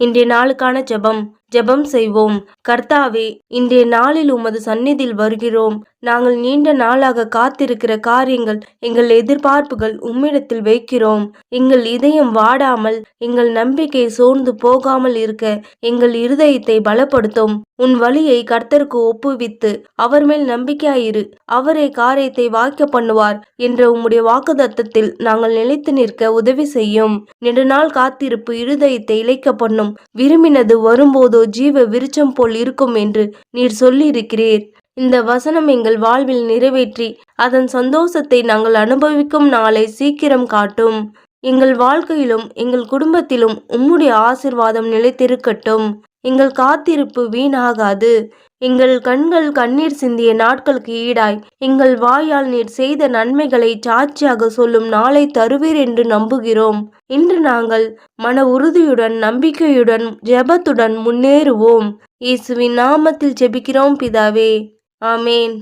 இன்றைய நாளுக்கான ஜெபம். ஜெபம் செய்வோம். கர்த்தாவே இன்றைய நாளில் உமது சந்நிதியில் வருகிறோம். நாங்கள் நீண்ட நாளாக காத்திருக்கிற காரியங்கள் எங்கள் எதிர்பார்ப்புகள் உம்மிடத்தில் வைக்கிறோம். எங்கள் இதயம் வாடாமல் எங்கள் நம்பிக்கை சோர்ந்து போகாமல் இருக்க எங்கள் இருதயத்தை பலப்படுத்தும். உன் வழியை கர்த்தருக்கு ஒப்புவித்து அவர் மேல் நம்பிக்கையாயிரு. அவரே காரியத்தை வாய்க்க பண்ணுவார் என்ற உம்முடைய வாக்குதத்தத்தில் நாங்கள் நிலைத்து நிற்க உதவி செய்யும். நெடுநாள் காத்திருப்பு இருதயத்தை இழைக்க பண்ணும். விரும்பினது வரும்போது ஜீவ விருச்சம் போல் இருக்கும் என்று நீர் சொல்லியிருக்கிறீர். இந்த வசனம் எங்கள் வாழ்வில் நிறைவேற்றி அதன் சந்தோஷத்தை நாங்கள் அனுபவிக்கும் நாளை சீக்கிரம் காட்டும். எங்கள் வாழ்க்கையிலும் எங்கள் குடும்பத்திலும் உம்முடைய ஆசிர்வாதம் நிலைத்திருக்கட்டும். எங்கள் காத்திருப்பு வீணாகாது. எங்கள் கண்கள் கண்ணீர் சிந்திய நாட்களுக்கு ஈடாய். எங்கள் வாயால் நீர் செய்த நன்மைகளை சாட்சியாக சொல்லும் நாளை தருவீர் என்று நம்புகிறோம். இன்று நாங்கள் மன உறுதியுடன் நம்பிக்கையுடன் ஜெபத்துடன் முன்னேறுவோம். இயேசுவின் நாமத்தில் ஜெபிக்கிறோம் பிதாவே. ஆமேன்.